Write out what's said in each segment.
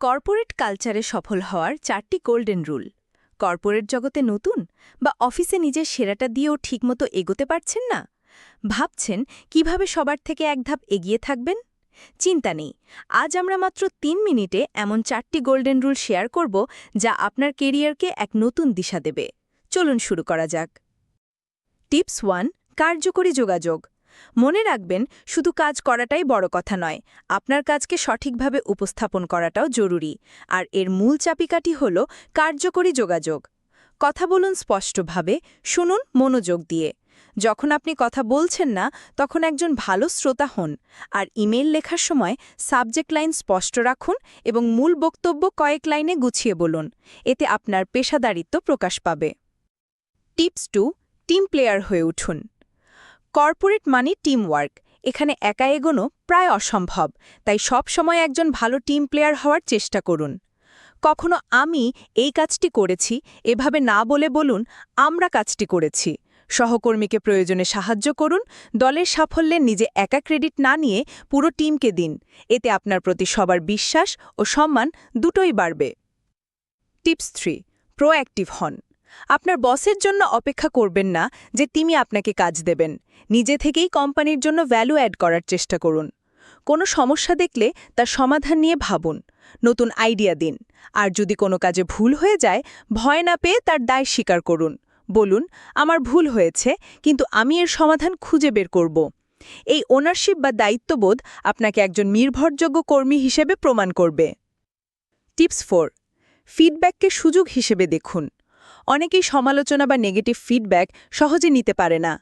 Corporate কালচারে সফল হওয়ার চারটি গোল্ডেন রুল। কর্পোরেট জগতে নতুন বা অফিসে নিজের সেরাটা দিয়েও ঠিকমতো এগোতে পারছেন না? ভাবছেন কীভাবে সবার থেকে এক ধাপ এগিয়ে থাকবেন? চিন্তা নেই। আজ আমরা মাত্র তিন মিনিটে এমন চারটি গোল্ডেন রুল শেয়ার করব যা আপনার কেরিয়ারকে এক নতুন দিশা দেবে। চলুন শুরু করা যাক। টিপস ওয়ান, কার্যকরী যোগাযোগ। মনে রাখবেন, শুধু কাজ করাটাই বড় কথা নয়, আপনার কাজকে সঠিকভাবে উপস্থাপন করাটাও জরুরি। আর এর মূল চাপিকাঠি হল কার্যকরী যোগাযোগ। কথা বলুন স্পষ্টভাবে, শুনুন মনোযোগ দিয়ে। যখন আপনি কথা বলছেন না, তখন একজন ভালো শ্রোতা হন। আর ইমেল লেখার সময় সাবজেক্ট লাইন স্পষ্ট রাখুন এবং মূল বক্তব্য কয়েক লাইনে গুছিয়ে বলুন। এতে আপনার পেশাদারিত্ব প্রকাশ পাবে। টিপস টু, টিম প্লেয়ার হয়ে উঠুন। কর্পোরেট মানি টিম ওয়ার্ক এখানে একা এগোনো প্রায় অসম্ভব, তাই সব সময় একজন ভালো টিম প্লেয়ার হওয়ার চেষ্টা করুন। কখনো আমি এই কাজটি করেছি, এভাবে না বলে বলুন, আমরা কাজটি করেছি। সহকর্মীকে প্রয়োজনে সাহায্য করুন, দলের সাফল্যে নিজে একা ক্রেডিট না নিয়ে পুরো টিমকে দিন। এতে আপনার প্রতি সবার বিশ্বাস ও সম্মান দুটোই বাড়বে। টিপস থ্রি, প্রোঅ্যাক্টিভ হন। আপনার বসের জন্য অপেক্ষা করবেন না যে তিনি আপনাকে কাজ দেবেন। নিজে থেকেই কোম্পানির জন্য ভ্যালু অ্যাড করার চেষ্টা করুন। কোনো সমস্যা দেখলে তার সমাধান নিয়ে ভাবুন। নতুন আইডিয়া দিন। আর যদি কোনো কাজে ভুল হয়ে যায়, ভয় না পেয়ে তার দায় স্বীকার করুন। বলুন, আমার ভুল হয়েছে, কিন্তু আমি এর সমাধান খুঁজে বের করব। এই ওনারশিপ বা দায়িত্ববোধ আপনাকে একজন নির্ভরযোগ্য কর্মী হিসেবে প্রমাণ করবে। টিপস ফোর ফিডব্যাককে সুযোগ হিসেবে দেখুন। অনেকেই সমালোচনা বা নেগেটিভ ফিডব্যাক সহজে নিতে পারে না।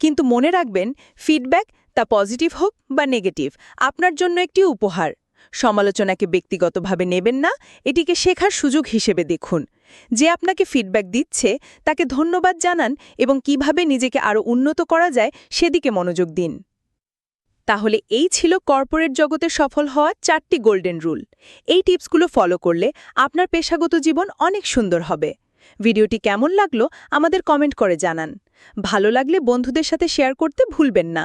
কিন্তু মনে রাখবেন ফিডব্যাক তা পজিটিভ হোক বা নেগেটিভ আপনার জন্য একটি উপহার। সমালোচনাকে ব্যক্তিগতভাবে নেবেন না, এটিকে শেখার সুযোগ হিসেবে দেখুন। যে আপনাকে ফিডব্যাক দিচ্ছে, তাকে ধন্যবাদ জানান এবং কীভাবে নিজেকে আরও উন্নত করা যায়, সেদিকে মনোযোগ দিন। তাহলে এই ছিল কর্পোরেট জগতে সফল হওয়া চারটি গোল্ডেন রুল এই টিপসগুলো ফলো করলে আপনার পেশাগত জীবন অনেক সুন্দর হবে। ভিডিওটি কেমন লাগল আমাদের কমেন্ট করে জানান। ভালো লাগলে বন্ধুদের সাথে শেয়ার করতে ভুলবেন না।